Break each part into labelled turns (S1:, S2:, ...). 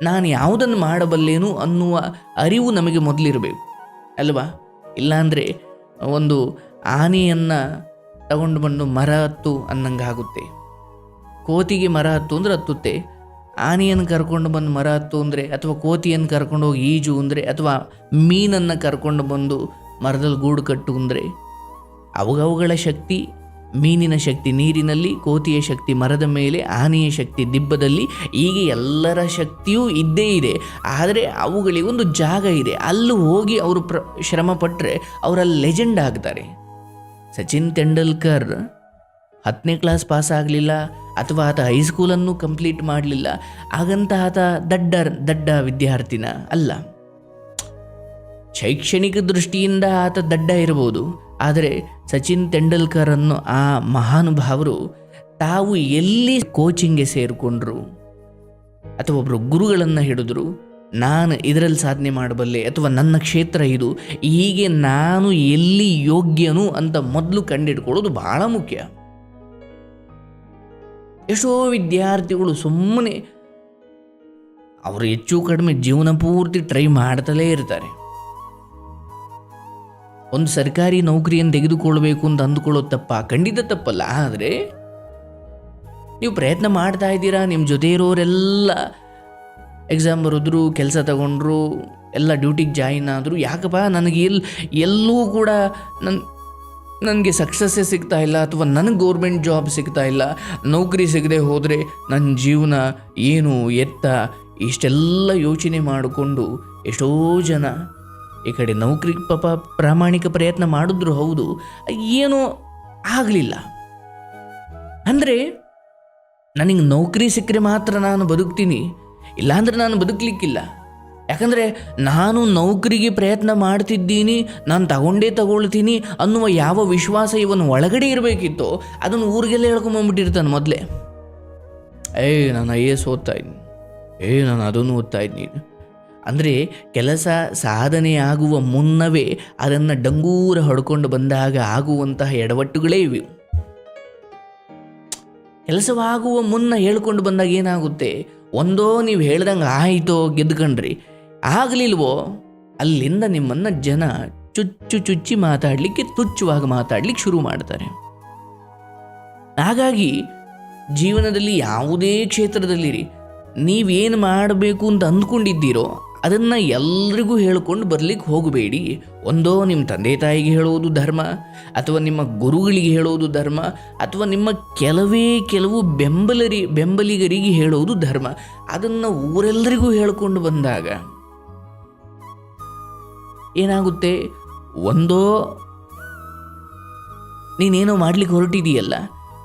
S1: ನಾನು ಯಾವುದನ್ನು ಮಾಡಬಲ್ಲೇನು ಅನ್ನುವ ಅರಿವು ನಮಗೆ ಮೊದಲಿರಬೇಕು, ಅಲ್ವಾ? ಇಲ್ಲಾಂದರೆ ಒಂದು ಆನೆಯನ್ನು ತಗೊಂಡು ಬಂದು ಮರ ಹತ್ತು ಅನ್ನಂಗೆ ಆಗುತ್ತೆ. ಕೋತಿಗೆ ಮರ ಹತ್ತು ಅಂದರೆ ಹತ್ತುತ್ತೆ. ಆನೆಯನ್ನು ಕರ್ಕೊಂಡು ಬಂದು ಮರ ಹತ್ತು ಅಂದರೆ, ಅಥವಾ ಕೋತಿಯನ್ನು ಕರ್ಕೊಂಡು ಹೋಗಿ ಈಜು ಅಂದರೆ, ಅಥವಾ ಮೀನನ್ನು ಕರ್ಕೊಂಡು ಬಂದು ಮರದಲ್ಲಿ ಗೂಡು ಕಟ್ಟು ಅಂದರೆ, ಅವುಗವುಗಳ ಶಕ್ತಿ ಮೀನಿನ ಶಕ್ತಿ ನೀರಿನಲ್ಲಿ, ಕೋತಿಯ ಶಕ್ತಿ ಮರದ ಮೇಲೆ, ಆನೆಯ ಶಕ್ತಿ ದಿಬ್ಬದಲ್ಲಿ, ಹೀಗೆ ಎಲ್ಲರ ಶಕ್ತಿಯೂ ಇದ್ದೇ ಇದೆ. ಆದರೆ ಅವುಗಳಿಗೊಂದು ಜಾಗ ಇದೆ. ಅಲ್ಲಿ ಹೋಗಿ ಅವರು ಪ್ರ ಶ್ರಮ ಪಟ್ಟರೆ ಅವರಲ್ಲಿ ಲೆಜೆಂಡ್ ಆಗ್ತಾರೆ. ಸಚಿನ್ ತೆಂಡೂಲ್ಕರ್ ಹತ್ತನೇ ಕ್ಲಾಸ್ ಪಾಸ್ ಆಗಲಿಲ್ಲ, ಅಥವಾ ಆತ ಹೈಸ್ಕೂಲನ್ನು ಕಂಪ್ಲೀಟ್ ಮಾಡಲಿಲ್ಲ. ಹಾಗಂತ ಆತ ದಡ್ಡ ದಡ್ಡ ವಿದ್ಯಾರ್ಥಿನ ಅಲ್ಲ. ಶೈಕ್ಷಣಿಕ ದೃಷ್ಟಿಯಿಂದ ಆತ ದಡ್ಡ ಇರಬಹುದು. ಆದರೆ ಸಚಿನ್ ತೆಂಡೂಲ್ಕರನ್ನು ಆ ಮಹಾನುಭಾವರು ತಾವು ಎಲ್ಲಿ ಕೋಚಿಂಗ್ಗೆ ಸೇರಿಕೊಂಡ್ರು? ಅಥವಾ ಒಬ್ಬರು ಗುರುಗಳನ್ನು ಹಿಡಿದ್ರು? ನಾನು ಇದರಲ್ಲಿ ಸಾಧನೆ ಮಾಡಬಲ್ಲೆ? ಅಥವಾ ನನ್ನ ಕ್ಷೇತ್ರ ಇದು? ಹೀಗೆ ನಾನು ಎಲ್ಲಿ ಯೋಗ್ಯನು ಅಂತ ಮೊದಲು ಕಂಡಿಡ್ಕೊಳ್ಳೋದು ಬಹಳ ಮುಖ್ಯ. ಎಷ್ಟೋ ವಿದ್ಯಾರ್ಥಿಗಳು ಸುಮ್ಮನೆ ಅವರು ಹೆಚ್ಚು ಕಡಿಮೆ ಜೀವನ ಪೂರ್ತಿ ಟ್ರೈ ಮಾಡ್ತಲೇ ಇರ್ತಾರೆ. ಒಂದು ಸರ್ಕಾರಿ ನೌಕರಿಯನ್ನು ತೆಗೆದುಕೊಳ್ಬೇಕು ಅಂತ ಅಂದುಕೊಳ್ಳೋದು ತಪ್ಪ. ಖಂಡಿತ ತಪ್ಪಲ್ಲ, ಆದರೆ ನೀವು ಪ್ರಯತ್ನ ಮಾಡ್ತಾ ಇದ್ದೀರಾ? ನಿಮ್ಮ ಜೊತೆ ಇರೋರೆಲ್ಲ ಎಕ್ಸಾಮ್ ಬರೆದ್ರು, ಕೆಲಸ ತಗೊಂಡ್ರು, ಎಲ್ಲ ಡ್ಯೂಟಿಗೆ ಜಾಯಿನ್ ಆದರು, ಯಾಕಪ್ಪ? ನನಗೆ ಎಲ್ಲಿ ಎಲ್ಲೂ ಕೂಡ ನನ್ನ ನನಗೆ ಸಕ್ಸಸ್ಸೇ ಸಿಗ್ತಾ ಇಲ್ಲ, ಅಥವಾ ನನಗೆ ಗೌರ್ಮೆಂಟ್ ಜಾಬ್ ಸಿಗ್ತಾ ಇಲ್ಲ. ನೌಕರಿ ಸಿಗದೆ ಹೋದರೆ ನನ್ನ ಜೀವನ ಏನು ಎತ್ತ? ಇಷ್ಟೆಲ್ಲ ಯೋಚನೆ ಮಾಡಿಕೊಂಡು ಎಷ್ಟೋ ಜನ ಈ ಕಡೆ ನೌಕರಿ ಪಾಪ ಪ್ರಾಮಾಣಿಕ ಪ್ರಯತ್ನ ಮಾಡಿದ್ರು ಹೌದು. ಏನೋ ಆಗಲಿಲ್ಲ. ಅಂದರೆ ನನಗೆ ನೌಕರಿ ಸಿಕ್ಕರೆ ಮಾತ್ರ ನಾನು ಬದುಕ್ತೀನಿ, ಇಲ್ಲಾಂದರೆ ನಾನು ಬದುಕಲಿಕ್ಕಿಲ್ಲ. ಯಾಕಂದರೆ ನಾನು ನೌಕರಿಗೆ ಪ್ರಯತ್ನ ಮಾಡ್ತಿದ್ದೀನಿ, ನಾನು ತಗೊಂಡೇ ತಗೊಳ್ತೀನಿ ಅನ್ನುವ ಯಾವ ವಿಶ್ವಾಸ ಇವನು ಒಳಗಡೆ ಇರಬೇಕಿತ್ತೋ ಅದನ್ನು ಊರಿಗೆಲ್ಲ ಹೇಳ್ಕೊಂಬಂದ್ಬಿಟ್ಟಿರ್ತಾನೆ ಮೊದಲೇ. ಏಯ್ ನಾನು ಐ ಎ ಎಸ್ ಓದ್ತಾ ಇದ್ದೀನಿ ಏಯ್ ನಾನು ಅದನ್ನು ಓದ್ತಾ ಇದ್ದೀನಿ ಅಂದರೆ ಕೆಲಸ ಸಾಧನೆ ಮುನ್ನವೇ ಅದನ್ನು ಡಂಗೂರ ಹೊಡ್ಕೊಂಡು ಬಂದಾಗ ಆಗುವಂತಹ ಎಡವಟ್ಟುಗಳೇ ಇವೆ. ಕೆಲಸವಾಗುವ ಮುನ್ನ ಹೇಳ್ಕೊಂಡು ಬಂದಾಗ ಏನಾಗುತ್ತೆ? ಒಂದೋ ನೀವು ಹೇಳ್ದಂಗೆ ಆಯಿತೋ ಗೆದ್ಕೊಂಡ್ರಿ ಆಗಲಿಲ್ವೋ? ಅಲ್ಲಿಂದ ನಿಮ್ಮನ್ನು ಜನ ಚುಚ್ಚು ಚುಚ್ಚಿ ಮಾತಾಡಲಿಕ್ಕೆ ತುಚ್ಛವಾಗಿ ಮಾತಾಡ್ಲಿಕ್ಕೆ ಶುರು ಮಾಡ್ತಾರೆ. ಹಾಗಾಗಿ ಜೀವನದಲ್ಲಿ ಯಾವುದೇ ಕ್ಷೇತ್ರದಲ್ಲಿರಿ, ನೀವೇನು ಮಾಡಬೇಕು ಅಂತ ಅಂದ್ಕೊಂಡಿದ್ದೀರೋ ಅದನ್ನು ಎಲ್ರಿಗೂ ಹೇಳಿಕೊಂಡು ಬರ್ಲಿಕ್ಕೆ ಹೋಗಬೇಡಿ. ಒಂದೋ ನಿಮ್ಮ ತಂದೆ ತಾಯಿಗೆ ಹೇಳೋದು ಧರ್ಮ, ಅಥವಾ ನಿಮ್ಮ ಗುರುಗಳಿಗೆ ಹೇಳೋದು ಧರ್ಮ, ಅಥವಾ ನಿಮ್ಮ ಕೆಲವೇ ಕೆಲವು ಬೆಂಬಲರಿ, ಬೆಂಬಲಿಗರಿಗೆ ಹೇಳೋದು ಧರ್ಮ. ಅದನ್ನು ಊರೆಲ್ಲರಿಗೂ ಹೇಳಿಕೊಂಡು ಬಂದಾಗ ಏನಾಗುತ್ತೆ? ಒಂದೋ ನೀನೇನೋ ಮಾಡ್ಲಿಕ್ಕೆ ಹೊರಟಿದೆಯಲ್ಲ,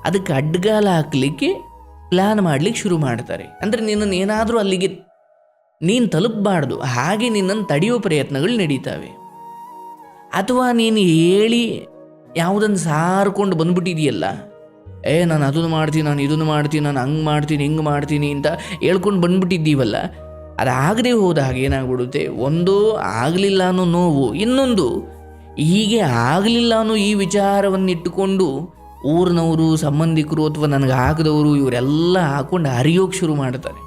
S1: ಅದಕ್ಕೆ ಅಡ್ಡಗಾಲ ಹಾಕ್ಲಿಕ್ಕೆ ಪ್ಲ್ಯಾನ್ ಮಾಡ್ಲಿಕ್ಕೆ ಶುರು ಮಾಡ್ತಾರೆ. ಅಂದರೆ ನಿನ್ನನ್ನು ಏನಾದರೂ ಅಲ್ಲಿಗೆ ನೀನು ತಲುಪಬಾರ್ದು, ಹಾಗೆ ನಿನ್ನನ್ನು ತಡೆಯೋ ಪ್ರಯತ್ನಗಳು ನಡೀತಾವೆ. ಅಥವಾ ನೀನು ಹೇಳಿ ಯಾವುದನ್ನು ಸಾರ್ಕೊಂಡು ಬಂದ್ಬಿಟ್ಟಿದೆಯಲ್ಲ, ಏ, ನಾನು ಅದನ್ನು ಮಾಡ್ತೀನಿ, ನಾನು ಇದನ್ನು ಮಾಡ್ತೀನಿ, ನಾನು ಹಂಗೆ ಮಾಡ್ತೀನಿ, ಹಿಂಗೆ ಮಾಡ್ತೀನಿ ಅಂತ ಹೇಳ್ಕೊಂಡು ಬಂದ್ಬಿಟ್ಟಿದ್ದೀವಲ್ಲ, ಅದಾಗದೆ ಹೋದಾಗ ಏನಾಗ್ಬಿಡುತ್ತೆ? ಒಂದು ಆಗಲಿಲ್ಲ ಅನ್ನೋ ನೋವು, ಇನ್ನೊಂದು ಹೀಗೆ ಆಗಲಿಲ್ಲ ಅನ್ನೋ ಈ ವಿಚಾರವನ್ನು ಇಟ್ಟುಕೊಂಡು ಊರಿನವರು, ಸಂಬಂಧಿಕರು ಅಥವಾ ನನಗೆ ಹಾಕಿದವರು, ಇವರೆಲ್ಲ ಹಾಕ್ಕೊಂಡು ಹರಿಯೋಕೆ ಶುರು ಮಾಡ್ತಾರೆ.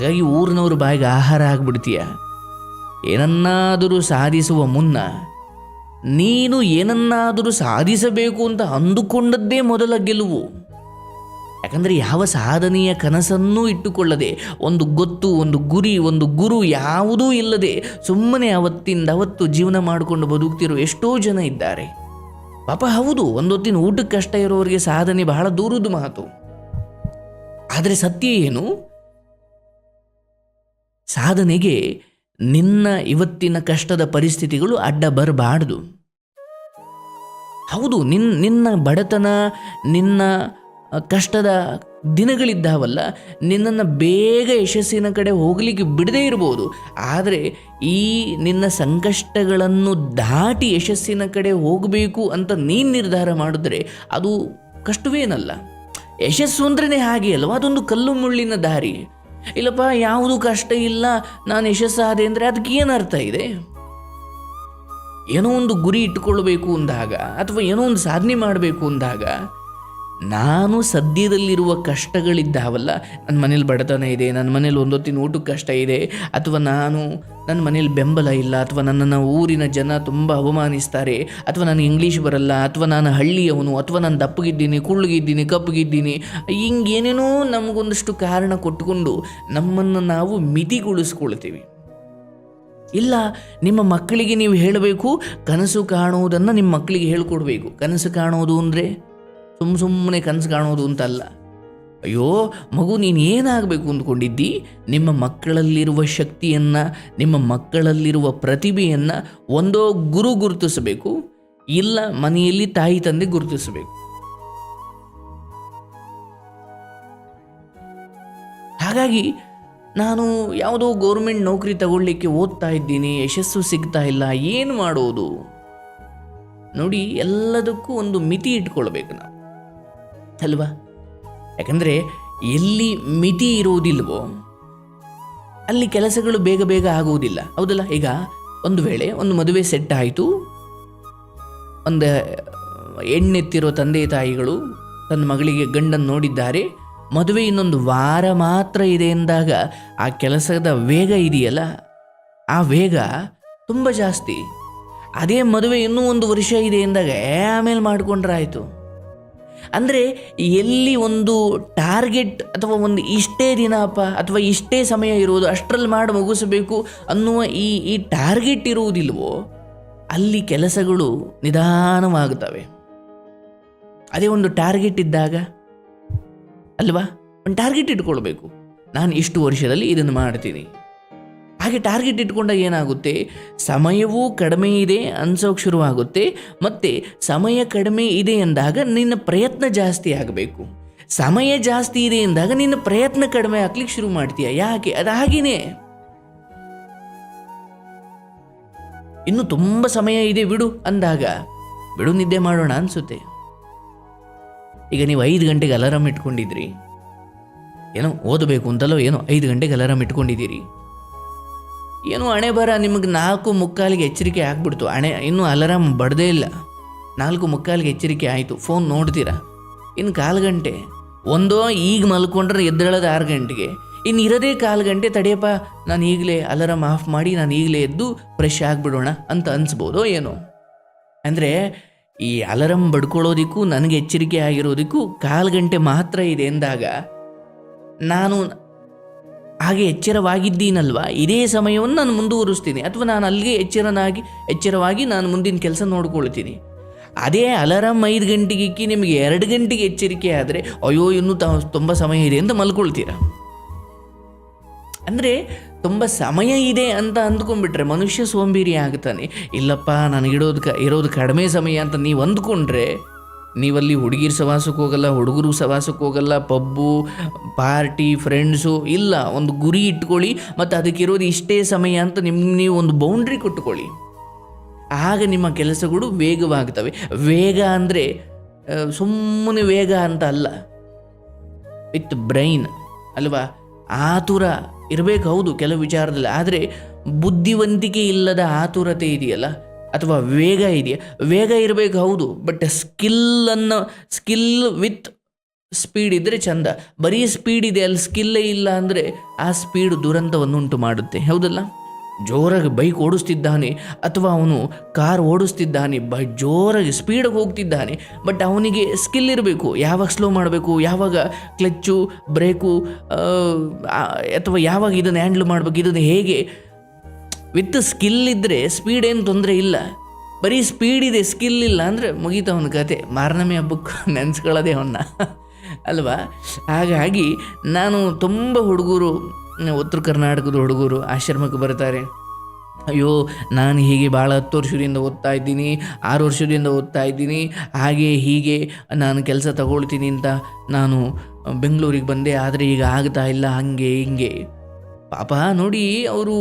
S1: ಹಾಗಾಗಿ ಊರಿನವ್ರ ಬಾಯಿಗೆ ಆಹಾರ ಆಗಿಬಿಡ್ತೀಯ ಏನನ್ನಾದರೂ ಸಾಧಿಸುವ ಮುನ್ನ ನೀನು ಏನನ್ನಾದರೂ ಸಾಧಿಸಬೇಕು ಅಂತ ಅಂದುಕೊಂಡದ್ದೇ ಮೊದಲ ಗೆಲುವು. ಯಾಕಂದರೆ ಯಾವ ಸಾಧನೆಯ ಕನಸನ್ನೂ ಇಟ್ಟುಕೊಳ್ಳದೆ ಒಂದು ಗೊತ್ತು, ಒಂದು ಗುರಿ, ಒಂದು ಗುರು ಯಾವುದೂ ಇಲ್ಲದೆ ಸುಮ್ಮನೆ ಅವತ್ತಿಂದ ಅವತ್ತು ಜೀವನ ಮಾಡಿಕೊಂಡು ಬದುಕ್ತಿರೋ ಎಷ್ಟೋ ಜನ ಇದ್ದಾರೆ. ಪಾಪ ಹೌದು, ಒಂದೊತ್ತಿನ ಊಟಕ್ಕೆ ಕಷ್ಟ ಇರೋರಿಗೆ ಸಾಧನೆ ಬಹಳ ದೂರದ ಮಾತು. ಆದರೆ ಸತ್ಯ ಏನು? ಸಾಧನೆಗೆ ನಿನ್ನ ಇವತ್ತಿನ ಕಷ್ಟದ ಪರಿಸ್ಥಿತಿಗಳು ಅಡ್ಡ ಬರಬಾರ್ದು. ಹೌದು, ನಿನ್, ನಿನ್ನ ಬಡತನ, ನಿನ್ನ ಕಷ್ಟದ ದಿನಗಳಿದ್ದಾವಲ್ಲ, ನಿನ್ನನ್ನು ಬೇಗ ಯಶಸ್ಸಿನ ಕಡೆ ಹೋಗಲಿಕ್ಕೆ ಬಿಡದೇ ಇರ್ಬೋದು. ಆದರೆ ಈ ನಿನ್ನ ಸಂಕಷ್ಟಗಳನ್ನು ದಾಟಿ ಯಶಸ್ಸಿನ ಕಡೆ ಹೋಗಬೇಕು ಅಂತ ನೀನು ನಿರ್ಧಾರ ಮಾಡಿದ್ರೆ ಅದು ಕಷ್ಟವೇನಲ್ಲ. ಯಶಸ್ಸು ಅಂದ್ರೇ ಹಾಗೆ ಅಲ್ವಾ? ಅದೊಂದು ಕಲ್ಲು ಮುಳ್ಳಿನ ದಾರಿ. ಇಲ್ಲಪ್ಪ, ಯಾವುದು ಕಷ್ಟ ಇಲ್ಲ, ನಾನು ಯಶಸ್ಸಾದೆ ಅಂದರೆ ಅದಕ್ಕೆ ಏನು ಅರ್ಥ ಇದೆ? ಏನೋ ಒಂದು ಗುರಿ ಇಟ್ಟುಕೊಳ್ಬೇಕು ಅಂದಾಗ ಅಥವಾ ಏನೋ ಒಂದು ಸಾಧನೆ ಮಾಡಬೇಕು ಅಂದಾಗ ನಾನು ಸದ್ಯದಲ್ಲಿರುವ ಕಷ್ಟಗಳಿದ್ದಾವಲ್ಲ ನನ್ನ ಮನೇಲಿ ಬಡತನ ಇದೆ ನನ್ನ ಮನೇಲಿ ಒಂದೊತ್ತಿನ ಊಟಕ್ಕೆ ಕಷ್ಟ ಇದೆ, ಅಥವಾ ನಾನು ನನ್ನ ಮನೇಲಿ ಬೆಂಬಲ ಇಲ್ಲ, ಅಥವಾ ನನ್ನನ್ನು ಊರಿನ ಜನ ತುಂಬ ಅವಮಾನಿಸ್ತಾರೆ, ಅಥವಾ ನನಗೆ ಇಂಗ್ಲೀಷ್ ಬರಲ್ಲ, ಅಥವಾ ನಾನು ಹಳ್ಳಿಯವನು, ಅಥವಾ ನಾನು ದಪ್ಪಗಿದ್ದೀನಿ, ಕುಳ್ಳಗಿದ್ದೀನಿ, ಕಪ್ಪಗಿದ್ದೀನಿ, ಹಿಂಗೇನೇನೋ ನಮಗೊಂದಷ್ಟು ಕಾರಣ ಕೊಟ್ಟುಕೊಂಡು ನಮ್ಮನ್ನು ನಾವು ಮಿತಿಗೊಳಿಸ್ಕೊಳ್ತೀವಿ. ಇಲ್ಲ, ನಿಮ್ಮ ಮಕ್ಕಳಿಗೆ ನೀವು ಹೇಳಬೇಕು, ಕನಸು ಕಾಣುವುದನ್ನು ನಿಮ್ಮ ಮಕ್ಕಳಿಗೆ ಹೇಳಿಕೊಡ್ಬೇಕು. ಕನಸು ಕಾಣೋದು ಅಂದರೆ? ಸುಮ್ಮ ಸುಮ್ಮನೆ ಕನಸು ಕಾಣೋದು ಅಂತಲ್ಲ. ಅಯ್ಯೋ, ಮಗು ನೀನು ಏನಾಗಬೇಕು ಅಂದ್ಕೊಂಡಿದ್ದಿ? ನಿಮ್ಮ ಮಕ್ಕಳಲ್ಲಿರುವ ಶಕ್ತಿಯನ್ನು, ನಿಮ್ಮ ಮಕ್ಕಳಲ್ಲಿರುವ ಪ್ರತಿಭೆಯನ್ನು ಒಂದೋ ಗುರು ಗುರುತಿಸಬೇಕು, ಇಲ್ಲ ಮನೆಯಲ್ಲಿ ತಾಯಿ ತಂದೆ ಗುರುತಿಸಬೇಕು. ಹಾಗಾಗಿ ನಾನು ಯಾವುದೋ ಗೌರ್ಮೆಂಟ್ ನೌಕರಿ ತಗೊಳ್ಳಿಕ್ಕೆ ಓದ್ತಾ ಇದ್ದೀನಿ, ಯಶಸ್ಸು ಸಿಗ್ತಾ ಇಲ್ಲ, ಏನು ಮಾಡೋದು? ನೋಡಿ, ಎಲ್ಲದಕ್ಕೂ ಒಂದು ಮಿತಿ ಇಟ್ಕೊಳ್ಬೇಕು ನಾವು. ಅಲ್ವಾ ಯಾಕಂದರೆ ಎಲ್ಲಿ ಮಿತಿ ಇರುವುದಿಲ್ವೋ ಅಲ್ಲಿ ಕೆಲಸಗಳು ಬೇಗ ಬೇಗ ಆಗುವುದಿಲ್ಲ. ಹೌದಲ್ಲ? ಈಗ ಒಂದು ವೇಳೆ ಒಂದು ಮದುವೆ ಸೆಟ್ ಆಯಿತು, ಒಂದು, ಹೆಣ್ಣೆತ್ತಿರೋ ತಂದೆ ತಾಯಿಗಳು ತನ್ನ ಮಗಳಿಗೆ ಗಂಡನ್ನು ನೋಡಿದ್ದಾರೆ, ಮದುವೆ ಇನ್ನೊಂದು ವಾರ ಮಾತ್ರ ಇದೆ ಎಂದಾಗ ಆ ಕೆಲಸದ ವೇಗ ಇದೆಯಲ್ಲ? ಆ ವೇಗ ತುಂಬ ಜಾಸ್ತಿ. ಅದೇ ಮದುವೆ ಇನ್ನೂ ಒಂದು ವರ್ಷ ಇದೆ ಎಂದಾಗ, ಆಮೇಲೆ ಮಾಡಿಕೊಂಡ್ರೆ ಆಯಿತು ಅಂದರೆ ಎಲ್ಲಿ ಒಂದು ಟಾರ್ಗೆಟ್ ಅಥವಾ ಒಂದು ಇಷ್ಟೇ ದಿನಪ್ಪ ಅಥವಾ ಇಷ್ಟೇ ಸಮಯ ಇರುವುದು, ಅಷ್ಟರಲ್ಲಿ ಮಾಡಿ ಮುಗಿಸಬೇಕು ಅನ್ನುವ ಈ ಈ ಟಾರ್ಗೆಟ್ ಇರುವುದಿಲ್ವೋ, ಅಲ್ಲಿ ಕೆಲಸಗಳು ನಿಧಾನವಾಗುತ್ತವೆ ಅದೇ ಒಂದು ಟಾರ್ಗೆಟ್ ಇದ್ದಾಗ, ಅಲ್ವಾ? ಒಂದು ಟಾರ್ಗೆಟ್ ಇಟ್ಕೊಳ್ಬೇಕು. ನಾನು ಇಷ್ಟು ವರ್ಷದಲ್ಲಿ ಇದನ್ನು ಮಾಡ್ತೀನಿ. ಹಾಗೆ ಟಾರ್ಗೆಟ್ ಇಟ್ಕೊಂಡಾಗ ಏನಾಗುತ್ತೆ? ಸಮಯವೂ ಕಡಿಮೆ ಇದೆ ಅನ್ಸೋಕೆ ಶುರುವಾಗುತ್ತೆ. ಮತ್ತು ಸಮಯ ಕಡಿಮೆ ಇದೆ ಎಂದಾಗ ನಿನ್ನ ಪ್ರಯತ್ನ ಜಾಸ್ತಿ ಆಗಬೇಕು. ಸಮಯ ಜಾಸ್ತಿ ಇದೆ ಎಂದಾಗ ನಿನ್ನ ಪ್ರಯತ್ನ ಕಡಿಮೆ ಆಗ್ಲಿಕ್ಕೆ ಶುರು ಮಾಡ್ತೀಯ. ಯಾಕೆ? ಅದು ಹಾಗೇನೆ. ಇನ್ನು ತುಂಬ ಸಮಯ ಇದೆ ಬಿಡು ಅಂದಾಗ. ಬಿಡು ನಿದ್ದೆ ಮಾಡೋಣ ಅನ್ಸುತ್ತೆ. ಈಗ ನೀವು ಐದು ಗಂಟೆಗೆ ಅಲಾರಾಮ್ ಇಟ್ಕೊಂಡಿದ್ರಿ. ಏನೋ ಓದಬೇಕು ಅಂತಲೋ ಏನೋ ಐದು ಗಂಟೆಗೆ ಅಲಾರಾಮ್ ಇಟ್ಕೊಂಡಿದ್ದೀರಿ. ಏನೋ ಹಣೆ ಬರ? ನಿಮಗೆ ನಾಲ್ಕು ಮುಕ್ಕಾಲಿಗೆ ಎಚ್ಚರಿಕೆ ಆಗ್ಬಿಡ್ತು. ಹಣೆ ಇನ್ನೂ ಅಲಾರಾಮ್ ಬಡದೇ ಇಲ್ಲ. ನಾಲ್ಕು ಮುಕ್ಕಾಲಿಗೆ ಎಚ್ಚರಿಕೆ ಆಯಿತು. ಫೋನ್ ನೋಡ್ತೀರಾ? ಇನ್ನು ಕಾಲು ಗಂಟೆ. ಒಂದೋ ಈಗ ಮಲ್ಕೊಂಡ್ರೆ ಎದ್ದೇಳೋದು ಆರು ಗಂಟೆಗೆ. ಇನ್ನು ಇರೋದೇ ಕಾಲು ಗಂಟೆ ತಡೆಯಪ್ಪ, ನಾನು ಈಗಲೇ ಅಲಾರಾಮ್ ಆಫ್ ಮಾಡಿ ನಾನು ಈಗಲೇ ಎದ್ದು ಫ್ರೆಶ್ ಆಗಿಬಿಡೋಣ ಅಂತ ಅನಿಸ್ಬೋದೋ ಏನೋ? ಅಂದರೆ ಈ ಅಲಾರಂ ಬಡ್ಕೊಳ್ಳೋದಕ್ಕೂ ನನಗೆ ಎಚ್ಚರಿಕೆ ಆಗಿರೋದಕ್ಕೂ ಕಾಲು ಗಂಟೆ ಮಾತ್ರ ಇದೆ ಎಂದಾಗ ನಾನು ಹಾಗೆ ಎಚ್ಚರವಾಗಿದ್ದೀನಲ್ವಾ? ಇದೇ ಸಮಯವನ್ನು ನಾನು ಮುಂದುವರಿಸ್ತೀನಿ. ಅಥವಾ ನಾನು ಅಲ್ಲಿಗೆ ಎಚ್ಚರನಾಗಿ, ಎಚ್ಚರವಾಗಿ ನಾನು ಮುಂದಿನ ಕೆಲಸ ನೋಡ್ಕೊಳ್ತೀನಿ. ಅದೇ ಅಲಾರಾಮ್ ಐದು ಗಂಟೆಗೆ ಇಕ್ಕಿ ನಿಮಗೆ ಎರಡು ಗಂಟೆಗೆ ಎಚ್ಚರಿಕೆ ಆದರೆ, ಅಯ್ಯೋ, ಇನ್ನೂ ತ ತುಂಬ ಸಮಯ ಇದೆ ಅಂತ ಮಲ್ಕೊಳ್ತೀರಾ? ಅಂದರೆ ತುಂಬ ಸಮಯ ಇದೆ ಅಂತ ಅಂದ್ಕೊಂಡ್ಬಿಟ್ರೆ ಮನುಷ್ಯ ಸೋಂಬೇರಿ ಆಗ್ತಾನೆ. ಇಲ್ಲಪ್ಪ, ನನಗಿಡೋದು ಕ, ಇರೋದು ಕಡಿಮೆ ಸಮಯ ಅಂತ ನೀವು ಅಂದ್ಕೊಂಡ್ರೆ ನೀವಲ್ಲಿ ಹುಡುಗಿರು ಸವಾಸಕ್ಕೆ ಹೋಗಲ್ಲ, ಹುಡುಗರು ಸವಾಸಕ್ಕೆ ಹೋಗಲ್ಲ, ಪಬ್ಬು, ಪಾರ್ಟಿ ಫ್ರೆಂಡ್ಸು ಇಲ್ಲ, ಒಂದು ಗುರಿ ಇಟ್ಕೊಳ್ಳಿ ಮತ್ತು ಅದಕ್ಕಿರೋದು ಇಷ್ಟೇ ಸಮಯ ಅಂತ ನಿಮ್ಮ ನೀವು ಒಂದು ಬೌಂಡ್ರಿ ಕೊಟ್ಟುಕೊಳ್ಳಿ. ಆಗ ನಿಮ್ಮ ಕೆಲಸಗಳು ವೇಗವಾಗ್ತವೆ. ವೇಗ ಅಂದರೆ ಸುಮ್ಮನೆ ವೇಗ ಅಂತ ಅಲ್ಲ. ವಿತ್ ಬ್ರೈನ್ ಅಲ್ವಾ? ಆತುರ ಇರಬೇಕು ಹೌದು ಕೆಲವು ವಿಚಾರದಲ್ಲಿ. ಆದರೆ ಬುದ್ಧಿವಂತಿಕೆ ಇಲ್ಲದ ಆತುರತೆ ಇದೆಯಲ್ಲ? ಅಥವಾ ವೇಗ ಇದೆಯಾ? ವೇಗ ಇರಬೇಕು ಹೌದು ಬಟ್ ಸ್ಕಿಲ್ಲನ್ನು ಸ್ಕಿಲ್ ವಿತ್ ಸ್ಪೀಡ್ ಇದ್ದರೆ ಚಂದ. ಬರೀ ಸ್ಪೀಡ್ ಇದೆ, ಅಲ್ಲಿ ಸ್ಕಿಲ್ಲೇ ಇಲ್ಲ ಅಂದರೆ ಆ ಸ್ಪೀಡ್ ದುರಂತವನ್ನು ಉಂಟು ಮಾಡುತ್ತೆ. ಹೌದಲ್ಲ? ಜೋರಾಗಿ ಬೈಕ್ ಓಡಿಸ್ತಿದ್ದಾನೆ, ಅಥವಾ ಅವನು ಕಾರ್ ಓಡಿಸ್ತಿದ್ದಾನೆ, ಬ ಜೋರಾಗಿ ಸ್ಪೀಡಾಗಿ ಹೋಗ್ತಿದ್ದಾನೆ ಬಟ್ ಅವನಿಗೆ ಸ್ಕಿಲ್ ಇರಬೇಕು. ಯಾವಾಗ ಸ್ಲೋ ಮಾಡಬೇಕು, ಯಾವಾಗ ಕ್ಲಚ್ಚು ಬ್ರೇಕು ಅಥವಾ ಯಾವಾಗ ಇದನ್ನು ಹ್ಯಾಂಡ್ಲ್ ಮಾಡಬೇಕು, ಇದನ್ನು ಹೇಗೆ ವಿತ್ ಸ್ಕಿಲ್ ಇದ್ದರೆ ಸ್ಪೀಡ್ ಏನು ತೊಂದರೆ ಇಲ್ಲ. ಬರೀ ಸ್ಪೀಡ್ ಇದೆ, ಸ್ಕಿಲ್ ಇಲ್ಲ ಅಂದರೆ ಮುಗೀತಾ ಅವನ ಕತೆ. ಮಾರನಮಿ ಹಬ್ಬಕ್ಕೆ ನೆನೆಸ್ಕೊಳ್ಳೋದೇ ಅವನ್ನ. ಅಲ್ವಾ? ಹಾಗಾಗಿ ನಾನು ತುಂಬ ಹುಡುಗರು, ಉತ್ತರ ಕರ್ನಾಟಕದ ಹುಡುಗರು ಆಶ್ರಮಕ್ಕೆ ಬರ್ತಾರೆ. ಅಯ್ಯೋ, ನಾನು ಹೀಗೆ ಭಾಳ ಹತ್ತು ವರ್ಷದಿಂದ ಓದ್ತಾ ಇದ್ದೀನಿ, ಆರು ವರ್ಷದಿಂದ ಓದ್ತಾ ಇದ್ದೀನಿ, ಹಾಗೆ ಹೀಗೆ ನಾನು ಕೆಲಸ ತಗೊಳ್ತೀನಿ ಅಂತ ನಾನು ಬೆಂಗಳೂರಿಗೆ ಬಂದೆ, ಆದರೆ ಈಗ ಆಗ್ತಾ ಇಲ್ಲ, ಹಾಗೆ ಹಿಂಗೆ. ಪಾಪ ನೋಡಿ, ಅವರು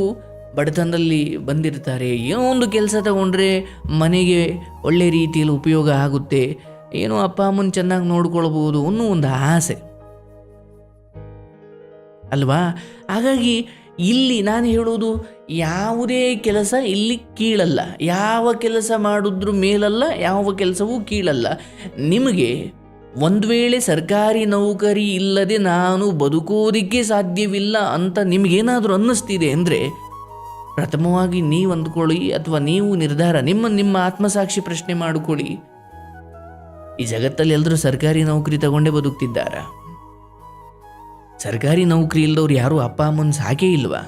S1: ಬಡತನದಲ್ಲಿ ಬಂದಿರ್ತಾರೆ. ಏನೋ ಒಂದು ಕೆಲಸ ತಗೊಂಡ್ರೆ ಮನೆಗೆ ಒಳ್ಳೆ ರೀತಿಯಲ್ಲಿ ಉಪಯೋಗ ಆಗುತ್ತೆ. ಏನೋ ಅಪ್ಪ ಅಮ್ಮನ ಚೆನ್ನಾಗಿ ನೋಡ್ಕೊಳ್ಬೋದು ಅನ್ನೋ ಒಂದು ಆಸೆ. ಅಲ್ವಾ? ಹಾಗಾಗಿ ಇಲ್ಲಿ ನಾನು ಹೇಳೋದು ಯಾವುದೇ ಕೆಲಸ ಇಲ್ಲಿ ಕೀಳಲ್ಲ. ಯಾವ ಕೆಲಸ ಮಾಡಿದ್ರೂ ಮೇಲಲ್ಲ, ಯಾವ ಕೆಲಸವೂ ಕೀಳಲ್ಲ. ನಿಮಗೆ ಒಂದು ವೇಳೆ ಸರ್ಕಾರಿ ನೌಕರಿ ಇಲ್ಲದೆ ನಾನು ಬದುಕೋದಿಕ್ಕೆ ಸಾಧ್ಯವಿಲ್ಲ ಅಂತ ನಿಮಗೇನಾದರೂ ಅನ್ನಿಸ್ತಿದೆ ಅಂದರೆ ಪ್ರಥಮವಾಗಿ ನೀವು ಅಂದ್ಕೊಳ್ಳಿ ಅಥವಾ ನೀವು ನಿರ್ಧಾರ, ನಿಮ್ಮ ನಿಮ್ಮ ಆತ್ಮಸಾಕ್ಷಿ ಪ್ರಶ್ನೆ ಮಾಡಿಕೊಳ್ಳಿ. ಈ ಜಗತ್ತಲ್ಲಿ ಎಲ್ಲರೂ ಸರ್ಕಾರಿ ನೌಕರಿ ತಗೊಂಡೇ ಬದುಕ್ತಿದ್ದಾರ. ಸರ್ಕಾರಿ ನೌಕರಿ ಇಲ್ಲದವ್ರು ಯಾರು ಅಪ್ಪ ಅಮ್ಮನ ಸಾಕೇ ಇಲ್ವಾ?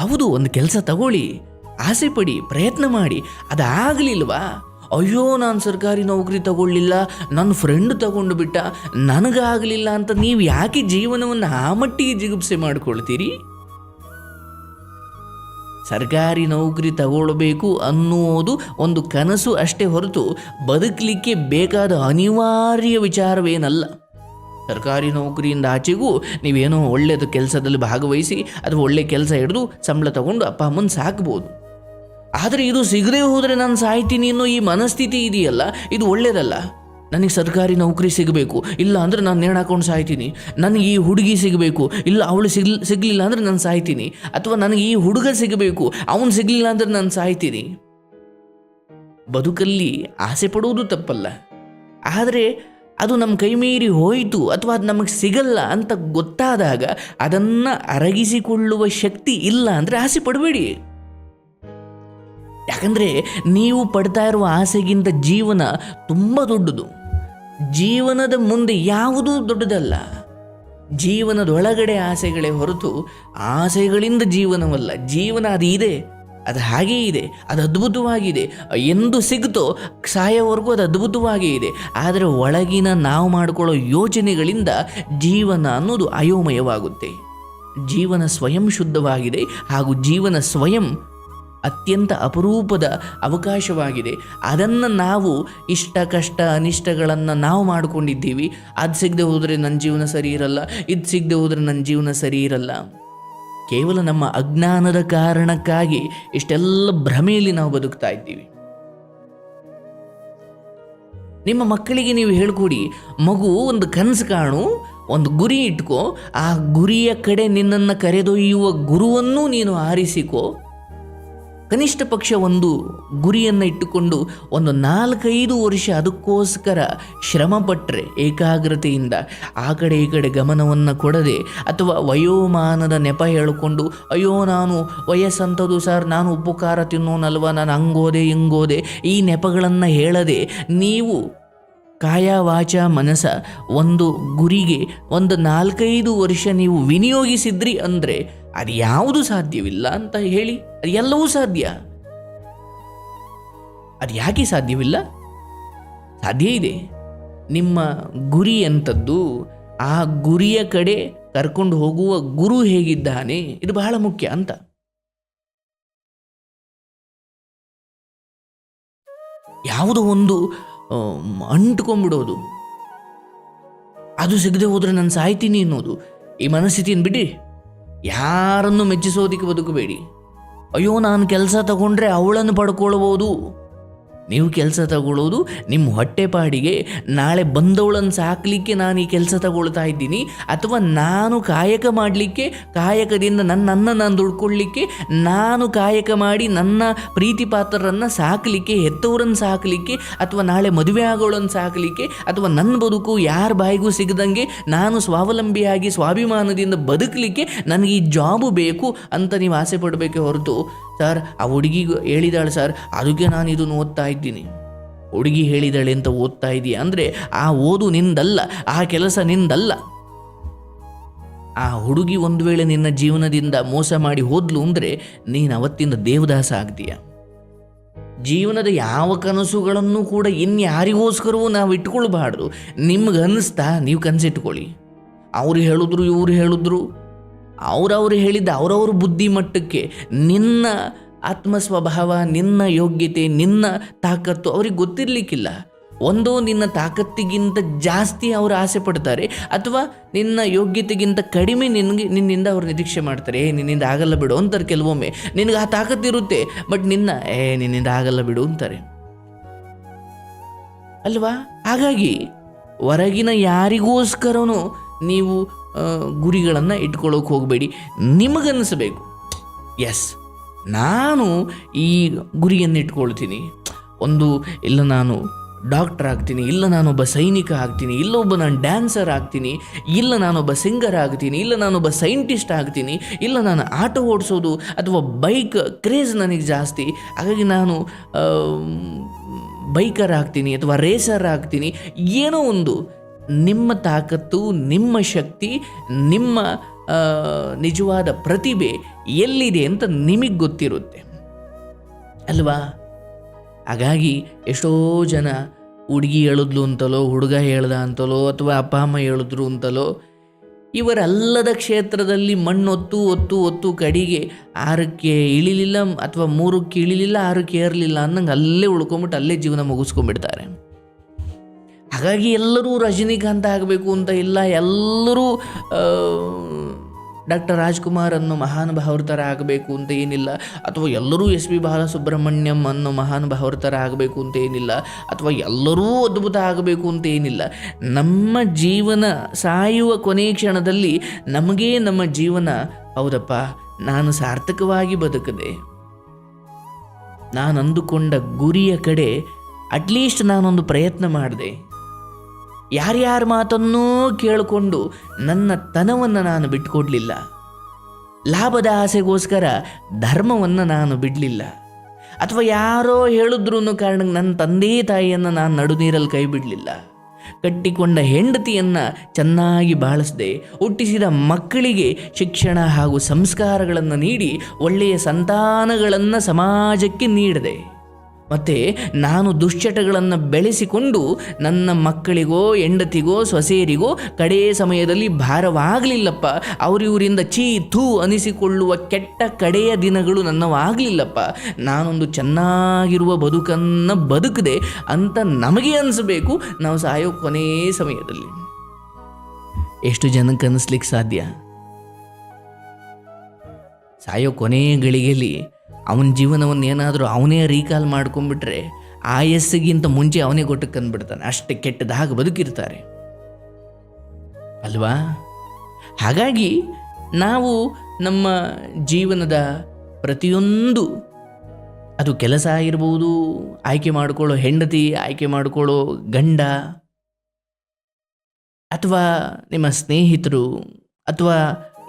S1: ಹೌದು, ಒಂದು ಕೆಲಸ ತಗೊಳ್ಳಿ, ಆಸೆ ಪಡಿ, ಪ್ರಯತ್ನ ಮಾಡಿ, ಅದಾಗಲಿಲ್ವಾ? ಅಯ್ಯೋ, ನಾನು ಸರ್ಕಾರಿ ನೌಕರಿ ತಗೊಳ್ಳಿಲ್ಲ ನನ್ನ ಫ್ರೆಂಡ್ ತಗೊಂಡು ಬಿಟ್ಟ, ನನಗಾಗಲಿಲ್ಲ ಅಂತ ನೀವು ಯಾಕೆ ಜೀವನವನ್ನು ಆ ಮಟ್ಟಿಗೆ ಜಿಗುಪ್ಸೆ ಮಾಡ್ಕೊಳ್ತೀರಿ? ಸರ್ಕಾರಿ ನೌಕರಿ ತಗೊಳ್ಬೇಕು ಅನ್ನುವುದು ಒಂದು ಕನಸು ಅಷ್ಟೇ ಹೊರತು ಬದುಕಲಿಕ್ಕೆ ಬೇಕಾದ ಅನಿವಾರ್ಯ ವಿಚಾರವೇನಲ್ಲ. ಸರ್ಕಾರಿ ನೌಕರಿಯಿಂದ ಆಚೆಗೂ ನೀವೇನೋ ಒಳ್ಳೆಯದು ಕೆಲಸದಲ್ಲಿ ಭಾಗವಹಿಸಿ ಅಥವಾ ಒಳ್ಳೆ ಕೆಲಸ ಹಿಡಿದು ಸಂಬಳ ತಗೊಂಡು ಅಪ್ಪ ಅಮ್ಮನ ಸಾಕ್ಬೋದು. ಆದರೆ ಇದು ಸಿಗದೆ ಹೋದರೆ ನಾನು ಸಾಯ್ತೀನಿ ಅನ್ನೋ ಈ ಮನಸ್ಥಿತಿ ಇದೆಯಲ್ಲ? ಇದು ಒಳ್ಳೇದಲ್ಲ? ನನಗೆ ಸರ್ಕಾರಿ ನೌಕರಿ ಸಿಗಬೇಕು. ಇಲ್ಲ ಅಂದರೆ ನಾನು ನೇಣು ಹಾಕೊಂಡು ಸಾಯ್ತೀನಿ. ನನಗೆ ಈ ಹುಡುಗಿ ಸಿಗಬೇಕು. ಇಲ್ಲ ಅವಳು ಸಿಗ್ಲಿ, ಸಿಗಲಿಲ್ಲ ಅಂದರೆ ನಾನು ಸಾಯ್ತೀನಿ. ಅಥವಾ ನನಗೆ ಈ ಹುಡುಗ ಸಿಗಬೇಕು. ಅವನು ಸಿಗಲಿಲ್ಲ ಅಂದರೆ ನಾನು ಸಾಯ್ತೀನಿ. ಬದುಕಲ್ಲಿ ಆಸೆ ಪಡುವುದು ತಪ್ಪಲ್ಲ. ಆದರೆ ಅದು ನಮ್ಮ ಕೈ ಮೀರಿ ಹೋಯಿತು ಅಥವಾ ಅದು ನಮಗೆ ಸಿಗಲ್ಲ ಅಂತ ಗೊತ್ತಾದಾಗ ಅದನ್ನು ಅರಗಿಸಿಕೊಳ್ಳುವ ಶಕ್ತಿ ಇಲ್ಲ ಅಂದರೆ ಆಸೆ ಪಡಬೇಡಿ. ಯಾಕಂದರೆ ನೀವು ಪಡ್ತಾ ಇರುವ ಆಸೆಗಿಂತ ಜೀವನ ತುಂಬ ದೊಡ್ಡದು. ಜೀವನದ ಮುಂದೆ ಯಾವುದೂ ದೊಡ್ಡದಲ್ಲ. ಜೀವನದೊಳಗಡೆ ಆಸೆಗಳೇ ಹೊರತು ಆಸೆಗಳಿಂದ ಜೀವನವಲ್ಲ. ಜೀವನ ಅದು ಇದೆ, ಅದು ಹಾಗೇ ಇದೆ, ಅದು ಅದ್ಭುತವಾಗಿದೆ. ಎಂದು ಸಿಗುತ್ತೋ, ಸಾಯೋವರೆಗೂ ಅದು ಅದ್ಭುತವಾಗೇ ಇದೆ. ಆದರೆ ಒಳಗಿನ ನಾವು ಮಾಡಿಕೊಳ್ಳೋ ಯೋಚನೆಗಳಿಂದ ಜೀವನ ಅನ್ನೋದು ಅಯೋಮಯವಾಗುತ್ತೆ. ಜೀವನ ಸ್ವಯಂ ಶುದ್ಧವಾಗಿದೆ ಹಾಗೂ ಜೀವನ ಸ್ವಯಂ ಅತ್ಯಂತ ಅಪರೂಪದ ಅವಕಾಶವಾಗಿದೆ. ಅದನ್ನು ನಾವು ಇಷ್ಟ, ಕಷ್ಟ, ಅನಿಷ್ಟಗಳನ್ನು ನಾವು ಮಾಡಿಕೊಂಡಿದ್ದೀವಿ. ಅದು ಸಿಗದೆ ಹೋದರೆ ನನ್ನ ಜೀವನ ಸರಿ ಇರಲ್ಲ, ಇದು ಸಿಗದೆ ಹೋದರೆ ನನ್ನ ಜೀವನ ಸರಿ ಇರಲ್ಲ. ಕೇವಲ ನಮ್ಮ ಅಜ್ಞಾನದ ಕಾರಣಕ್ಕಾಗಿ ಇಷ್ಟೆಲ್ಲ ಭ್ರಮೆಯಲ್ಲಿ ನಾವು ಬದುಕ್ತಾ ಇದ್ದೀವಿ. ನಿಮ್ಮ ಮಕ್ಕಳಿಗೆ ನೀವು ಹೇಳ್ಕೊಡಿ, ಮಗು ಒಂದು ಕನಸು ಕಾಣು, ಒಂದು ಗುರಿ ಇಟ್ಕೋ, ಆ ಗುರಿಯ ಕಡೆ ನಿನ್ನನ್ನು ಕರೆದೊಯ್ಯುವ ಗುರುವನ್ನು ನೀನು ಆರಿಸಿಕೋ. ಕನಿಷ್ಠ ಪಕ್ಷ ಒಂದು ಗುರಿಯನ್ನು ಇಟ್ಟುಕೊಂಡು ಒಂದು ನಾಲ್ಕೈದು ವರ್ಷ ಅದಕ್ಕೋಸ್ಕರ ಶ್ರಮಪಟ್ಟರೆ ಏಕಾಗ್ರತೆಯಿಂದ ಆ ಕಡೆ ಈ ಕಡೆ ಗಮನವನ್ನು ಕೊಡದೆ ಅಥವಾ ವಯೋಮಾನದ ನೆಪ ಹೇಳಿಕೊಂಡು, ಅಯ್ಯೋ, ನಾನು ವಯಸ್ಸಂಥದ್ದು ಸರ್, ನಾನು ಉಪಕಾರ ತಿನ್ನೋನಲ್ವ ನಾನು ಹಂಗೋದೆ, ಹಿಂಗೋದೆ, ಈ ನೆಪಗಳನ್ನು ಹೇಳದೆ ನೀವು ಕಾಯ ವಾಚ ಮನಸ ಒಂದು ಗುರಿಗೆ ಒಂದು ನಾಲ್ಕೈದು ವರ್ಷ ನೀವು ವಿನಿಯೋಗಿಸಿದ್ರಿ ಅಂದರೆ ಅದು ಯಾವುದು ಸಾಧ್ಯವಿಲ್ಲ ಅಂತ ಹೇಳಿ, ಅದು ಎಲ್ಲವೂ ಸಾಧ್ಯ. ಅದು ಯಾಕೆ ಸಾಧ್ಯವಿಲ್ಲ? ಸಾಧ್ಯ ಇದೆ. ನಿಮ್ಮ ಗುರಿ ಎಂಥದ್ದು, ಆ ಗುರಿಯ ಕಡೆ ಕರ್ಕೊಂಡು ಹೋಗುವ ಗುರು ಹೇಗಿದ್ದಾನೆ, ಇದು ಬಹಳ ಮುಖ್ಯ ಅಂತ. ಯಾವುದೋ ಒಂದು ಅಂಟ್ಕೊಂಡ್ಬಿಡೋದು. ಅದು ಸಿಗದೆ ಹೋದ್ರೆ ನಾನು ಸಾಯ್ತೀನಿ ಅನ್ನೋದು. ಈ ಮನಸ್ಥಿತಿಯನ್ನು ಬಿಡಿ. ಯಾರನ್ನು ಮೆಚ್ಚಿಸೋದಿಕ್ಕೆ ಬದುಕಬೇಡಿ. ಅಯ್ಯೋ ನಾನು ಕೆಲಸ ತಗೊಂಡ್ರೆ ಅವಳನ್ನು ಪಡ್ಕೊಳ್ಬೋದು. ನೀವು ಕೆಲಸ ತಗೊಳ್ಳೋದು ನಿಮ್ಮ ಹೊಟ್ಟೆಪಾಡಿಗೆ ನಾಳೆ ಬಂದವಳನ್ನು ಸಾಕಲಿಕ್ಕೆ ನಾನು ಈ ಕೆಲಸ ತಗೊಳ್ತಾ ಇದ್ದೀನಿ. ಅಥವಾ ನಾನು ಕಾಯಕ ಮಾಡಲಿಕ್ಕೆ, ಕಾಯಕದಿಂದ ನನ್ನನ್ನು ನಾನು ದುಡ್ಕೊಳ್ಳಿಕ್ಕೆ ನಾನು ಕಾಯಕ ಮಾಡಿ ನನ್ನ ಪ್ರೀತಿ ಪಾತ್ರರನ್ನು ಸಾಕಲಿಕ್ಕೆ, ಹೆತ್ತವರನ್ನು ಸಾಕಲಿಕ್ಕೆ, ಅಥವಾ ನಾಳೆ ಮದುವೆ ಆಗೋಳನ್ನು ಸಾಕಲಿಕ್ಕೆ, ಅಥವಾ ನನ್ನ ಬದುಕು ಯಾರ ಬಾಯಿಗೂ ಸಿಗದಂಗೆ ನಾನು ಸ್ವಾವಲಂಬಿಯಾಗಿ, ಸ್ವಾಭಿಮಾನದಿಂದ ಬದುಕಲಿಕ್ಕೆ ನನಗೆ ಈ ಜಾಬು ಬೇಕು ಅಂತ ನೀವು ಆಸೆ ಪಡಬೇಕೆ ಹೊರತು. ಸರ್, ಆ ಹುಡುಗಿ ಹೇಳಿದಾಳೆ ಸರ್, ಅದಕ್ಕೆ ನಾನು ಇದನ್ನು ಓದ್ತಾ ಇದ್ದೀನಿ. ಹುಡುಗಿ ಹೇಳಿದಾಳೆ ಅಂತ ಓದ್ತಾ ಇದೀಯ ಅಂದರೆ, ಆ ಓದು ನಿಂದಲ್ಲ, ಆ ಕೆಲಸ ನಿಂದಲ್ಲ. ಆ ಹುಡುಗಿ ಒಂದು ವೇಳೆ ನಿನ್ನ ಜೀವನದಿಂದ ಮೋಸ ಮಾಡಿ ಹೋದ್ಲು ಅಂದರೆ, ನೀನು ಅವತ್ತಿಂದ ದೇವದಾಸ ಆಗ್ತೀಯ. ಜೀವನದ ಯಾವ ಕನಸುಗಳನ್ನು ಕೂಡ ಇನ್ಯಾರಿಗೋಸ್ಕರವೂ ನಾವು ಇಟ್ಕೊಳ್ಬಾರ್ದು. ನಿಮ್ಗೆ ಅನ್ನಿಸ್ತಾ ನೀವು ಕನಸಿಟ್ಕೊಳ್ಳಿ. ಅವ್ರು ಹೇಳಿದ್ರು, ಇವ್ರು ಹೇಳಿದ್ರು. ಅವ್ರವ್ರು ಹೇಳಿದ್ದ ಅವರವ್ರ ಬುದ್ಧಿ ಮಟ್ಟಕ್ಕೆ ನಿನ್ನ ಆತ್ಮ ಸ್ವಭಾವ ನಿನ್ನ ಯೋಗ್ಯತೆ, ನಿನ್ನ ತಾಕತ್ತು ಅವ್ರಿಗೆ ಗೊತ್ತಿರಲಿಕ್ಕಿಲ್ಲ. ಒಂದೋ ನಿನ್ನ ತಾಕತ್ತಿಗಿಂತ ಜಾಸ್ತಿ ಅವರು ಆಸೆ ಪಡ್ತಾರೆ ಅಥವಾ ನಿನ್ನ ಯೋಗ್ಯತೆಗಿಂತ ಕಡಿಮೆ ನಿನಗೆ ನಿನ್ನಿಂದ ಅವ್ರು ನಿರೀಕ್ಷೆ ಮಾಡ್ತಾರೆ, ಏ, ನಿನ್ನಿಂದ ಆಗಲ್ಲ ಬಿಡು ಅಂತಾರೆ ಕೆಲವೊಮ್ಮೆ. ನಿನಗೆ ಆ ತಾಕತ್ತಿರುತ್ತೆ ಬಟ್ ನಿನ್ನ, ಏ, ನಿನ್ನಿಂದ ಆಗಲ್ಲ ಬಿಡು ಅಂತಾರೆ. ಅಲ್ವಾ? ಹಾಗಾಗಿ, ಹೊರಗಿನ ಯಾರಿಗೋಸ್ಕರನೂ ನೀವು ಗುರಿಗಳನ್ನು ಇಟ್ಕೊಳ್ಳೋಕೆ ಹೋಗಬೇಡಿ. ನಿಮಗನ್ನಿಸಬೇಕು. ಎಸ್ ನಾನು ಈ ಗುರಿಯನ್ನು ಇಟ್ಕೊಳ್ತೀನಿ. ಒಂದು, ಇಲ್ಲ ನಾನು ಡಾಕ್ಟರ್ ಆಗ್ತೀನಿ, ಇಲ್ಲ ನಾನೊಬ್ಬ ಸೈನಿಕ ಆಗ್ತೀನಿ ಇಲ್ಲೊಬ್ಬ ನಾನು ಡ್ಯಾನ್ಸರ್ ಆಗ್ತೀನಿ, ಇಲ್ಲ ನಾನೊಬ್ಬ ಸಿಂಗರ್ ಆಗ್ತೀನಿ, ಇಲ್ಲ ನಾನೊಬ್ಬ ಸೈಂಟಿಸ್ಟ್ ಆಗ್ತೀನಿ, ಇಲ್ಲ ನಾನು ಆಟೋ ಓಡಿಸೋದು ಅಥವಾ ಬೈಕ್ ಕ್ರೇಜ್ ನನಗೆ ಜಾಸ್ತಿ, ಹಾಗಾಗಿ ನಾನು ಬೈಕರ್ ಆಗ್ತೀನಿ ಅಥವಾ ರೇಸರ್ ಆಗ್ತೀನಿ, ಏನೋ ಒಂದು ನಿಮ್ಮ ತಾಕತ್ತು, ನಿಮ್ಮ ಶಕ್ತಿ, ನಿಮ್ಮ ನಿಜವಾದ ಪ್ರತಿಭೆ ಎಲ್ಲಿದೆ ಅಂತ ನಿಮಗೆ ಗೊತ್ತಿರುತ್ತೆ. ಅಲ್ವಾ? ಹಾಗಾಗಿ ಎಷ್ಟೋ ಜನ ಹುಡುಗಿ ಹೇಳಿದ್ಲು ಅಂತಲೋ, ಹುಡುಗ ಹೇಳ್ದ ಅಂತಲೋ, ಅಥವಾ ಅಪ್ಪ, ಅಮ್ಮ ಹೇಳಿದ್ರು ಅಂತಲೋ, ಇವರಲ್ಲದ ಕ್ಷೇತ್ರದಲ್ಲಿ ಮಣ್ಣೊತ್ತು, ಒತ್ತು ಒತ್ತು ಕಡಿಗೆ ಆರಕ್ಕೆ ಇಳಿಲಿಲ್ಲ, ಅಥವಾ ಮೂರಕ್ಕೆ ಇಳಿಲಿಲ್ಲ, ಆರಕ್ಕೆ ಏರಲಿಲ್ಲ ಅನ್ನಂಗೆ ಅಲ್ಲೇ ಉಳ್ಕೊಂಬಿಟ್ಟು ಅಲ್ಲೇ ಜೀವನ ಮುಗಿಸ್ಕೊಂಡ್ಬಿಡ್ತಾರೆ. ಹಾಗಾಗಿ ಎಲ್ಲರೂ ರಜನಿಕಾಂತ್ ಆಗಬೇಕು ಅಂತ ಇಲ್ಲ, ಎಲ್ಲರೂ ಡಾಕ್ಟರ್ ರಾಜ್ಕುಮಾರ್ ಅನ್ನೋ ಮಹಾನ್ ಥರ ಆಗಬೇಕು ಅಂತ ಏನಿಲ್ಲ, ಅಥವಾ ಎಲ್ಲರೂ ಎಸ್ ಪಿ ಬಾಲಸುಬ್ರಹ್ಮಣ್ಯಂ ಅನ್ನೋ ಮಹಾನ್ ಥರ ಆಗಬೇಕು ಅಂತ ಏನಿಲ್ಲ, ಅಥವಾ ಎಲ್ಲರೂ ಅದ್ಭುತ ಆಗಬೇಕು ಅಂತ ಏನಿಲ್ಲ. ನಮ್ಮ ಜೀವನ ಸಾಯುವ ಕೊನೆ ಕ್ಷಣದಲ್ಲಿ ನಮಗೇ ನಮ್ಮ ಜೀವನ, ಹೌದಪ್ಪ, ನಾನು ಸಾರ್ಥಕವಾಗಿ ಬದುಕದೆ. ನಾನು ಅಂದುಕೊಂಡ ಗುರಿಯ ಕಡೆ ಅಟ್ಲೀಸ್ಟ್ ನಾನೊಂದು ಪ್ರಯತ್ನ ಮಾಡಿದೆ. ಯಾರ್ಯಾರ ಮಾತನ್ನೂ ಕೇಳಿಕೊಂಡು ನನ್ನ ತನವನ್ನು ನಾನು ಬಿಟ್ಟುಕೊಡಲಿಲ್ಲ ಲಾಭದ ಆಸೆಗೋಸ್ಕರ ಧರ್ಮವನ್ನು ನಾನು ಬಿಡಲಿಲ್ಲ. ಅಥವಾ ಯಾರೋ ಹೇಳಿದ್ರೂ ಕಾರಣಕ್ಕೆ ನನ್ನ ತಂದೆ ತಾಯಿಯನ್ನು ನಾನು ನಡು ನೀರಲ್ಲಿ ಕೈ ಬಿಡಲಿಲ್ಲ. ಕಟ್ಟಿಕೊಂಡ ಹೆಂಡತಿಯನ್ನು ಚೆನ್ನಾಗಿ ಬಾಳಿಸಿದೆ, ಹುಟ್ಟಿಸಿದ ಮಕ್ಕಳಿಗೆ ಶಿಕ್ಷಣ ಹಾಗೂ ಸಂಸ್ಕಾರಗಳನ್ನು ನೀಡಿ ಒಳ್ಳೆಯ ಸಂತಾನಗಳನ್ನು ಸಮಾಜಕ್ಕೆ ನೀಡಿದೆ. ಮತ್ತು ನಾನು ದುಶ್ಚಟಗಳನ್ನು ಬೆಳೆಸಿಕೊಂಡು ನನ್ನ ಮಕ್ಕಳಿಗೋ, ಹೆಂಡತಿಗೋ ಸೊಸೆಯರಿಗೋ ಕಡೇ ಸಮಯದಲ್ಲಿ ಭಾರವಾಗಲಿಲ್ಲಪ್ಪ. ಅವರಿವರಿಂದ ಚೀ ಥೂ ಅನಿಸಿಕೊಳ್ಳುವ ಕೆಟ್ಟ ಕಡೆಯ ದಿನಗಳು ನನ್ನವಾಗಲಿಲ್ಲಪ್ಪ. ನಾನೊಂದು ಚೆನ್ನಾಗಿರುವ ಬದುಕನ್ನು ಬದುಕದೆ ಅಂತ ನಮಗೆ ಅನಿಸಬೇಕು. ನಾವು ಸಾಯೋ ಕೊನೆಯ ಸಮಯದಲ್ಲಿ. ಎಷ್ಟು ಜನಕ್ಕೆ ಅನಿಸ್ಲಿಕ್ಕೆ ಸಾಧ್ಯ? ಸಾಯೋ ಕೊನೆಯ ಗಳಿಗೆಯಲ್ಲಿ ಅವನ ಜೀವನವನ್ನು ಏನಾದರೂ ಅವನೇ ರೀಕಾಲ್ ಮಾಡ್ಕೊಂಡ್ಬಿಟ್ರೆ ಆಯಸ್ಸಿಗಿಂತ ಮುಂಚೆ ಅವನೇ ಗೊಟ್ಟಕ್ಕೆ ಅಂದ್ಬಿಡ್ತಾನೆ. ಅಷ್ಟೇ ಕೆಟ್ಟದಾಗ ಬದುಕಿರ್ತಾರೆ. ಅಲ್ವಾ? ಹಾಗಾಗಿ ನಾವು ನಮ್ಮ ಜೀವನದ ಪ್ರತಿಯೊಂದು ಅದು ಕೆಲಸ ಆಗಿರ್ಬೋದು, ಆಯ್ಕೆ ಮಾಡಿಕೊಳ್ಳೋ ಹೆಂಡತಿ, ಆಯ್ಕೆ ಮಾಡಿಕೊಳ್ಳೋ ಗಂಡ ಅಥವಾ ನಿಮ್ಮ ಸ್ನೇಹಿತರು ಅಥವಾ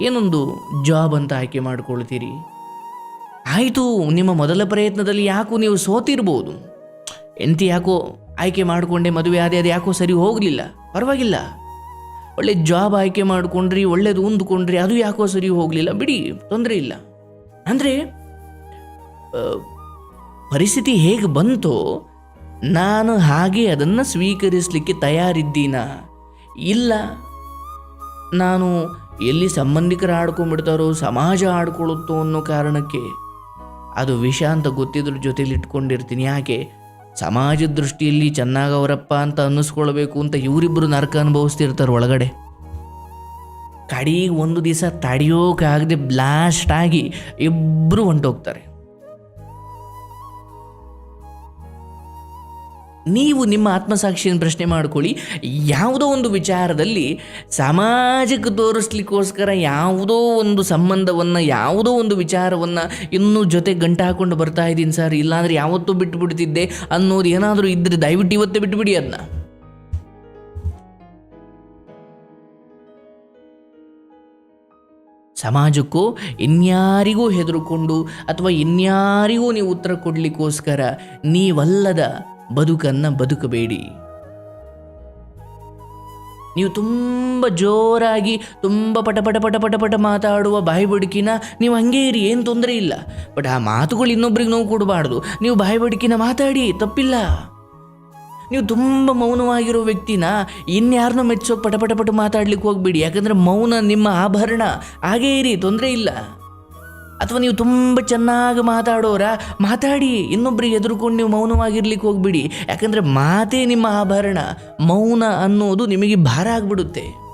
S1: ಏನೊಂದು ಜಾಬ್ ಅಂತ ಆಯ್ಕೆ ಮಾಡ್ಕೊಳ್ತೀರಿ? ಆಯಿತು, ನಿಮ್ಮ ಮೊದಲ ಪ್ರಯತ್ನದಲ್ಲಿ ಯಾಕೋ ನೀವು ಸೋತಿರ್ಬೋದು. ಎಂತಿ ಯಾಕೋ ಆಯ್ಕೆ ಮಾಡಿಕೊಂಡೆ ಮದುವೆ ಆದರೆ ಅದು ಯಾಕೋ ಸರಿ ಹೋಗಲಿಲ್ಲ. ಪರವಾಗಿಲ್ಲ. ಒಳ್ಳೆ ಜಾಬ್ ಆಯ್ಕೆ ಮಾಡಿಕೊಂಡ್ರಿ, ಒಳ್ಳೇದು ಹೊಂದ್ಕೊಂಡ್ರಿ, ಅದು ಯಾಕೋ ಸರಿ ಹೋಗಲಿಲ್ಲ. ಬಿಡಿ, ತೊಂದರೆ ಇಲ್ಲ. ಅಂದರೆ ಪರಿಸ್ಥಿತಿ ಹೇಗೆ ಬಂತೋ, ನಾನು ಹಾಗೆ ಅದನ್ನು ಸ್ವೀಕರಿಸಲಿಕ್ಕೆ ತಯಾರಿದ್ದೀನ? ಇಲ್ಲ, ನಾನು ಎಲ್ಲಿ ಸಂಬಂಧಿಕರು ಆಡ್ಕೊಂಡ್ಬಿಡ್ತಾರೋ ಸಮಾಜ ಆಡ್ಕೊಳ್ಳುತ್ತೋ ಅನ್ನೋ ಕಾರಣಕ್ಕೆ. ಅದು ವಿಷ ಅಂತ ಗೊತ್ತಿದ್ರ ಜೊತೆಲಿ ಇಟ್ಕೊಂಡಿರ್ತೀನಿ. ಯಾಕೆ? ಸಮಾಜದ ದೃಷ್ಟಿಯಲ್ಲಿ ಚೆನ್ನಾಗವರಪ್ಪ ಅಂತ ಅನ್ನಿಸ್ಕೊಳ್ಬೇಕು ಅಂತ ಇವರಿಬ್ಬರು ನರಕ ಅನುಭವಿಸ್ತಿರ್ತಾರೆ ಒಳಗಡೆ. ಕಡೆಗೆ ಒಂದು ದಿವಸ ತಡೆಯೋಕಾಗದೆ ಬ್ಲಾಸ್ಟ್ ಆಗಿ ಇಬ್ಬರು ಹೊಂಟೋಗ್ತಾರೆ. ನೀವು ನಿಮ್ಮ ಆತ್ಮಸಾಕ್ಷಿಯನ್ನು ಪ್ರಶ್ನೆ ಮಾಡ್ಕೊಳ್ಳಿ. ಯಾವುದೋ ಒಂದು ವಿಚಾರದಲ್ಲಿ ಸಮಾಜಕ್ಕೆ ತೋರಿಸ್ಲಿಕ್ಕೋಸ್ಕರ ಯಾವುದೋ ಒಂದು ಸಂಬಂಧವನ್ನು, ಯಾವುದೋ ಒಂದು ವಿಚಾರವನ್ನು ಇನ್ನೂ ಜೊತೆ ಗಂಟು ಹಾಕ್ಕೊಂಡು ಬರ್ತಾ ಇದ್ದೀನಿ ಸರ್. ಇಲ್ಲಾಂದರೆ ಯಾವತ್ತೂ ಬಿಟ್ಟುಬಿಡ್ತಿದ್ದೆ ಅನ್ನೋದು ಏನಾದರೂ ಇದ್ದರೆ ದಯವಿಟ್ಟು ಇವತ್ತೇ ಬಿಟ್ಬಿಡಿ ಅದನ್ನ ಸಮಾಜಕ್ಕೂ ಇನ್ಯಾರಿಗೂ ಹೆದರುಕೊಂಡು ಅಥವಾ ಇನ್ಯಾರಿಗೂ ನೀವು ಉತ್ತರ ಕೊಡಲಿಕ್ಕೋಸ್ಕರ ನೀವಲ್ಲದ ಬದುಕನ್ನು ಬದುಕಬೇಡಿ. ನೀವು ತುಂಬ ಜೋರಾಗಿ, ತುಂಬ ಪಟ ಪಟ ಪಟ ಪಟ ಪಟ ಮಾತಾಡುವ ಬಾಯಿ ಬಡುಕಿನ ನೀವು ಹಂಗೆ ಇರಿ, ಏನು ತೊಂದರೆ ಇಲ್ಲ. ಬಟ್ ಆ ಮಾತುಗಳು ಇನ್ನೊಬ್ರಿಗೆ ನೋವು ಕೊಡಬಾರ್ದು. ನೀವು ಬಾಯಿ ಬಡುಕಿನ ಮಾತಾಡಿ, ತಪ್ಪಿಲ್ಲ. ನೀವು ತುಂಬ ಮೌನವಾಗಿರೋ ವ್ಯಕ್ತಿನ ಇನ್ಯಾರನ್ನೂ ಮೆಚ್ಚೋಕೆ ಪಟ ಪಟ ಪಟ ಮಾತಾಡ್ಲಿಕ್ಕೆ ಹೋಗ್ಬೇಡಿ. ಯಾಕಂದರೆ ಮೌನ ನಿಮ್ಮ ಆಭರಣ. ಹಾಗೇ ಇರಿ, ತೊಂದರೆ ಇಲ್ಲ. ಅಥವಾ ನೀವು ತುಂಬ ಚೆನ್ನಾಗಿ ಮಾತಾಡೋರ, ಮಾತಾಡಿ. ಇನ್ನೊಬ್ಬರಿಗೆ ಎದುರುಕೊಂಡು ನೀವು ಮೌನವಾಗಿರ್ಲಿಕ್ಕೆ ಹೋಗ್ಬಿಡಿ. ಯಾಕಂದರೆ ಮಾತೇ ನಿಮ್ಮ ಆಭರಣ. ಮೌನ ಅನ್ನೋದು ನಿಮಗೆ ಭಾರ ಆಗ್ಬಿಡುತ್ತೆ.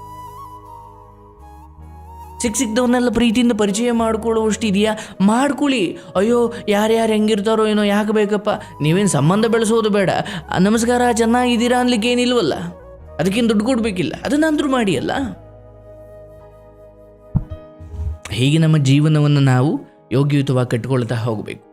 S1: ಸಿಕ್ ಸಿಕ್ದವನ್ನೆಲ್ಲ ಪ್ರೀತಿಯಿಂದ ಪರಿಚಯ ಮಾಡ್ಕೊಳ್ಳೋವಷ್ಟು ಇದೆಯಾ? ಮಾಡ್ಕೊಳ್ಳಿ. ಅಯ್ಯೋ, ಯಾರ್ಯಾರು ಹೆಂಗಿರ್ತಾರೋ ಏನೋ, ಯಾಕೆ ಬೇಕಪ್ಪ? ನೀವೇನು ಸಂಬಂಧ ಬೆಳೆಸೋದು ಬೇಡ. ನಮಸ್ಕಾರ, ಚೆನ್ನಾಗಿದ್ದೀರಾ ಅನ್ಲಿಕ್ಕೆ ಏನಿಲ್ವಲ್ಲ? ಅದಕ್ಕೇನು ದುಡ್ಡು ಕೊಡಬೇಕಿಲ್ಲ. ಅದನ್ನಂದ್ರೂ ಮಾಡಿ ಅಲ್ಲ? ಹೀಗೆ ನಮ್ಮ ಜೀವನವನ್ನು ನಾವು ಯೋಗ್ಯಯುತವಾಗಿ ಕಟ್ಟಿಕೊಳ್ತಾ ಹೋಗಬೇಕು.